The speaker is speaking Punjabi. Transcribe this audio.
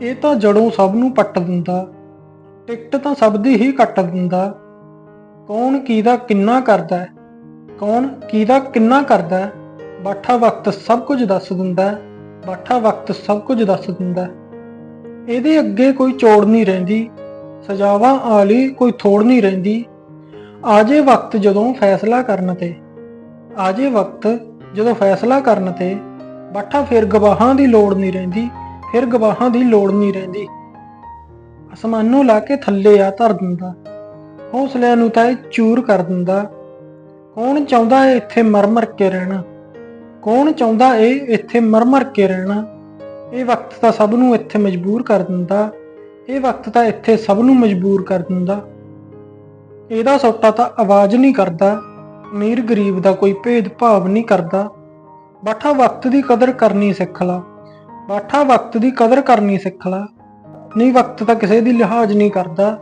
ਇਹ ਤਾਂ ਜੜੋਂ ਸਭ ਨੂੰ ਪੱਟ ਦਿੰਦਾ, ਟਿਕਟ ਤਾਂ ਸਭ ਦੀ ਹੀ ਕੱਟ ਦਿੰਦਾ ਕੌਣ ਕਿਹਦਾ ਕਿੰਨਾ ਕਰਦਾ, ਕੌਣ ਕਿਹਦਾ ਕਿੰਨਾ ਕਰਦਾ ਹੈ? ਬਾਠਾ ਵਕਤ ਸਭ ਕੁਝ ਦੱਸ ਦਿੰਦਾ ਹੈ। ਬਾਠਾ ਵਕਤ ਸਭ ਕੁਝ ਦੱਸ ਦਿੰਦਾ ਇਹਦੇ ਅੱਗੇ ਕੋਈ ਚੋੜ ਨਹੀਂ ਰਹਿੰਦੀ, ਸਜਾਵਾਂ ਆਲੀ ਕੋਈ ਥੋੜ ਨਹੀਂ ਰਹਿੰਦੀ ਆਜੇ ਵਕਤ ਜਦੋਂ ਫੈਸਲਾ ਕਰਨ ਤੇ, ਆਜੇ ਵਕਤ ਜਦੋਂ ਫੈਸਲਾ ਕਰਨ ਤੇ, ਬਾਠਾ ਫਿਰ ਗਵਾਹਾਂ ਦੀ ਲੋੜ ਨਹੀਂ ਰਹਿੰਦੀ ਫਿਰ ਗਵਾਹਾਂ ਦੀ ਲੋੜ ਨਹੀਂ ਰਹਿੰਦੀ। ਅਸਮਾਨੋਂ ਲਾ ਕੇ ਥੱਲੇ ਆ ਧਰ ਦਿੰਦਾ। ਹੌਸਲਿਆਂ ਨੂੰ ਤਾਂ ਇਹ ਚੂਰ ਕਰ ਦਿੰਦਾ। ਕੌਣ ਚਾਹੁੰਦਾ ਏ ਇੱਥੇ ਮਰ-ਮਰ ਕੇ ਰਹਿਣਾ? ਕੌਣ ਚਾਹੁੰਦਾ ਏ ਇੱਥੇ ਮਰ-ਮਰ ਕੇ ਰਹਿਣਾ? ਇਹ ਵਕਤ ਤਾਂ ਸਭ ਨੂੰ ਇੱਥੇ ਮਜਬੂਰ ਕਰ ਦਿੰਦਾ। ਇਹ ਵਕਤ ਤਾਂ ਇੱਥੇ ਸਭ ਨੂੰ ਮਜਬੂਰ ਕਰ ਦਿੰਦਾ। ਇਹਦਾ ਸੋਟਾ ਤਾਂ ਆਵਾਜ਼ ਨਹੀਂ ਕਰਦਾ। ਅਮੀਰ ਗਰੀਬ ਦਾ ਕੋਈ ਭੇਦ ਭਾਵ ਨਹੀਂ ਕਰਦਾ। ਬਾਠਾ ਵਕਤ ਦੀ ਕਦਰ ਕਰਨੀ ਸਿੱਖ ਲਾ। ਬਾਠਾ ਵਕਤ ਦੀ ਕਦਰ ਕਰਨੀ ਸਿੱਖ ਲਾ। ਨਹੀਂ ਵਕਤ ਤਾਂ ਕਿਸੇ ਦੀ ਲਿਹਾਜ਼ ਨਹੀਂ ਕਰਦਾ।